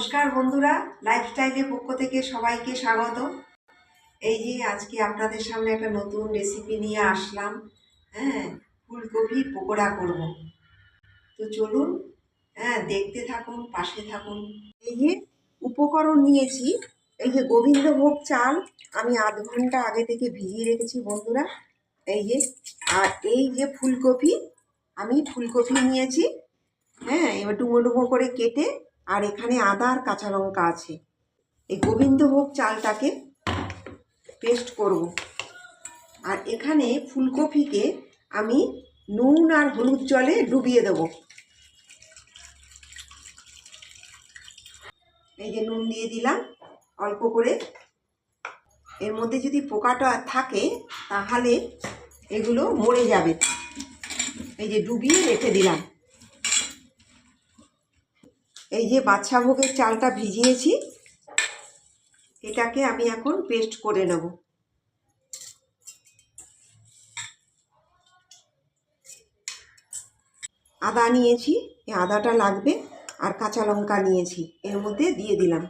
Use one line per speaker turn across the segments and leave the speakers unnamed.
নমস্কার বন্ধুরা লাইফস্টাইলের পক্ষ থেকে সবাইকে স্বাগত। এই যে আজকে আপনাদের সামনে একটা নতুন রেসিপি নিয়ে আসলাম হ্যাঁ ফুলকপি পকোড়া করব। তো চলুন হ্যাঁ দেখতে থাকুন, পাশে থাকুন। এই যে উপকরণ নিয়েছি, এই যে গোবিন্দভোগ চাল, আমি আধ ঘণ্টা আগে থেকে ভিজিয়ে রেখেছি বন্ধুরা। এই যে, আর এই যে ফুলকপি, আমি ফুলকপি নিয়েছি হ্যাঁ এবার ডুমো ডুমো করে কেটে আর এখানে আদা আর কাঁচা লঙ্কা আছে। এই গোবিন্দভোগ চালটাকে পেস্ট করব। আর এখানে ফুলকপিকে আমি নুন আর হলুদ জলে ডুবিয়ে দেব। এই যে নুন দিয়ে দিলাম, অল্প করে। এর মধ্যে যদি পোকাটা থাকে, তাহলে এগুলো মরে যাবে। এই যে ডুবিয়ে রেখে দিলাম। এই যে বাচ্চা ভোগের চালটা ভিজিয়েছি, এটাকে আমি এখন পেস্ট করে নেব। আদা নিয়েছি, এই আদাটা লাগবে, আর কাঁচা লঙ্কা নিয়েছি, এর মধ্যে দিয়ে দিলাম।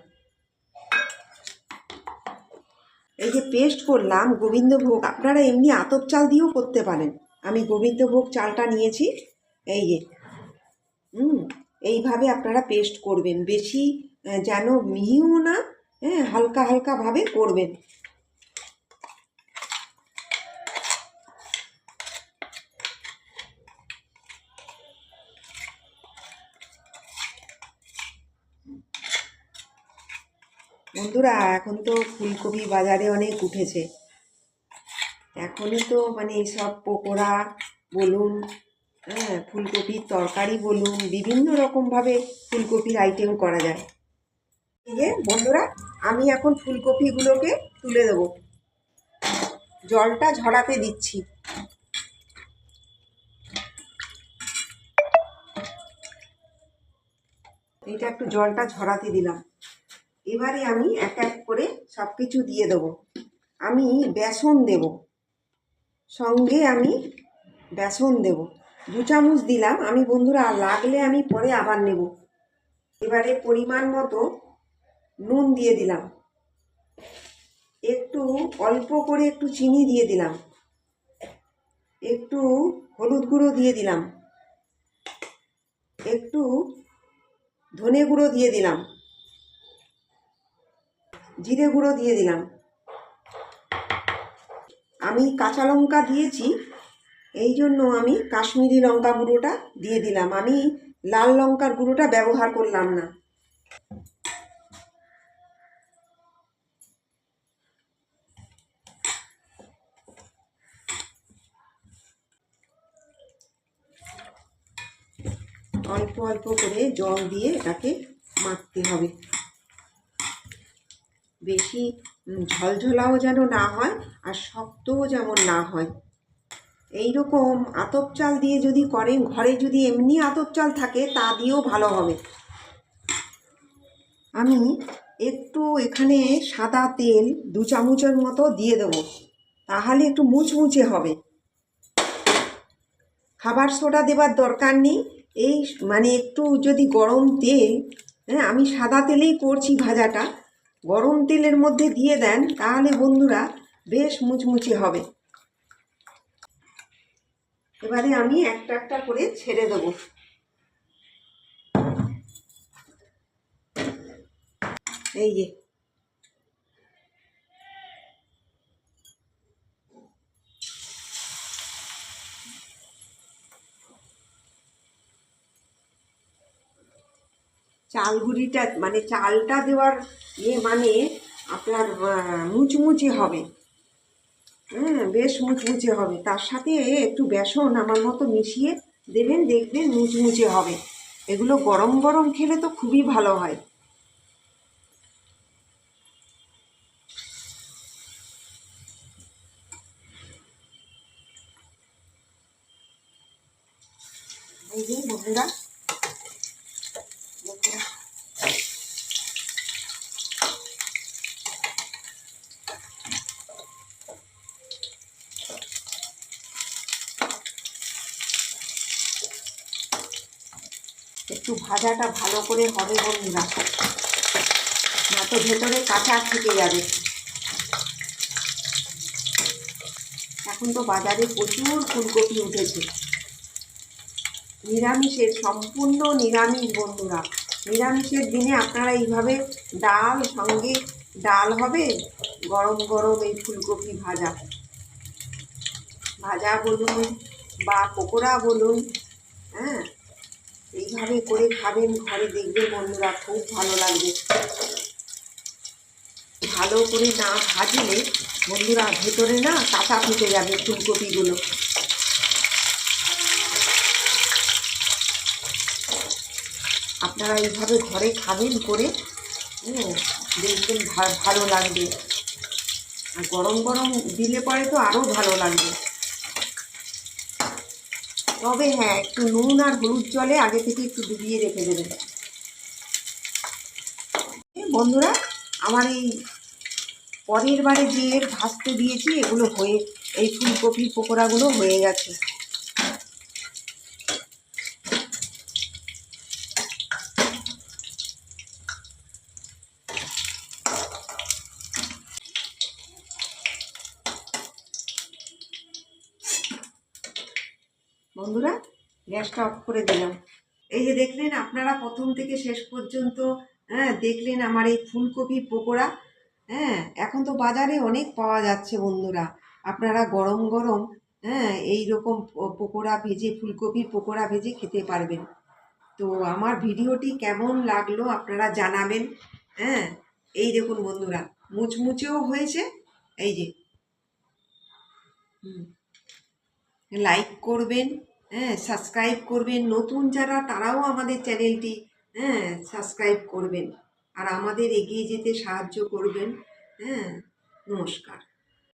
এই যে পেস্ট করলাম গোবিন্দভোগ আপনারা এমনি আতপ চাল দিয়েও করতে পারেন। আমি গোবিন্দভোগ চালটা নিয়েছি, এই যে। হুম। এইভাবে আপনারা পেস্ট করবেন। বেশি যেন মিহিও না হ্যাঁ হালকা হালকাভাবে করবেন। বন্ধুরা, এখন তো ফুলকপি বাজারে অনেক উঠেছে। এখনই তো মানে সব পকোড়া, বলুন হ্যাঁ ফুলকপির তরকারি বলুন, বিভিন্ন রকমভাবে ফুলকপির আইটেম করা যায়। এই যে বন্ধুরা, আমি এখন ফুলকপিগুলোকে তুলে দেবো। জলটা ঝরাতে দিচ্ছি। এটা একটু জলটা ঝরাতে দিলাম। এবারে আমি এক এক করে সব কিছু দিয়ে দেবো। আমি বেসন দেব। সঙ্গে আমি বেসন দেব। দু চামচ দিলাম। আমি বন্ধুরা, লাগলে আমি পরে আবার নেব। এবারে পরিমাণ মতো নুন দিয়ে দিলাম। একটু অল্প করে একটু চিনি দিয়ে দিলাম। একটু হলুদ গুঁড়ো দিয়ে দিলাম। একটু ধনে গুঁড়ো দিয়ে দিলাম। জিরে গুঁড়ো দিয়ে দিলাম। আমি কাঁচা লঙ্কা দিয়েছি। এই জন্য আমি কাশ্মীরি লঙ্কা গুঁড়োটা দিয়ে দিলাম। আমি লাল লঙ্কার গুঁড়োটা ব্যবহার করলাম না। অল্প অল্প করে জল দিয়ে এটাকে মাখতে হবে। বেশি ঝলঝলাও যেন না হয় আর শক্তও যেমন না হয়। এই রকম আতপ চাল দিয়ে যদি করেন ঘরে যদি এমনি আতপ চাল থাকে, তা দিয়েও ভালো হবে। আমি একটু এখানে সাদা তেল দু চামচের মতো দিয়ে দেবো। তাহলে একটু মুচমুচে হবে। খাবার সোডা দেবার দরকার নেই। এই মানে একটু যদি গরম তেল হ্যাঁ আমি সাদা তেলেই করছি ভাজাটা। গরম তেলের মধ্যে দিয়ে দেন, তাহলে বন্ধুরা বেশ মুচমুচে হবে। এবারে আমি একটা একটা করে ছেড়ে দেবো। এই যে। চালগুড়িটা মানে চালটা দেওয়ার ইয়ে মানে আপনার মুচমুচে হবে। হ্যাঁ বেশ মুচমুচে হবে। তার সাথে একটু বেসন আমার মতো মিশিয়ে দেবেন, দেখবেন মুচমুচে হবে। এগুলো গরম গরম খেলে তো খুবই ভালো হয়। এই যে বন্ধুরা একটু ভাজাটা ভালো করে হবে বন্ধুরা। তো ভেতরে কাঁচা থেকে যাবে। এখন তো বাজারে প্রচুর ফুলকপি উঠেছে। নিরামিষের, সম্পূর্ণ নিরামিষ বন্ধুরা। নিরামিষের দিনে আপনারা এইভাবে ডাল সঙ্গে, ডাল হবে গরম গরম এই ফুলকপি ভাজা। ভাজা বলুন বা পকোড়া বলুন হ্যাঁ? এইভাবে করে খাবেন, ঘরে দেখবে বন্ধুরা, খুব ভালো লাগবে। ভালো করে না ভাজলে বন্ধুরা ভেতরে না কাঁচা ফুটে যাবে ফুলকপিগুলো। আপনারা এইভাবে ঘরে খাবেন করে দেখবেন ভালো লাগবে। আর গরম গরম দিলে পরে তো আরও ভালো লাগবে। তবে হ্যাঁ একটু নুন আর হলুদ জলে আগে থেকে একটু ডুবিয়ে রেখে দেবেন বন্ধুরা, আমার এই পরের বারে যে ভাজতে দিয়েছি, এগুলো হয়ে, এই ফুলকপির পকোড়াগুলো হয়ে গেছে। বন্ধুরা, গ্যাসটা অফ করে দিলাম। এই যে দেখলেন, আপনারা প্রথম থেকে শেষ পর্যন্ত হ্যাঁ দেখলেন আমার এই ফুলকপির পকোড়া হ্যাঁ এখন তো বাজারে অনেক পাওয়া যাচ্ছে বন্ধুরা। আপনারা গরম গরম হ্যাঁ এই রকম পকোড়া ভেজে ফুলকপির পকোড়া ভেজে খেতে পারবেন। তো আমার ভিডিওটি কেমন লাগল আপনারা জানাবেন হ্যাঁ। এই দেখুন বন্ধুরা, মুচমুচেও হয়েছে, এই যে। লাইক করবেন হ্যাঁ সাবস্ক্রাইব করবেন। নতুন যারা, তারাও আমাদের চ্যানেলটি হ্যাঁ সাবস্ক্রাইব করবেন। আর আমাদের এগিয়ে যেতে সাহায্য করবেন। হ্যাঁ নমস্কার।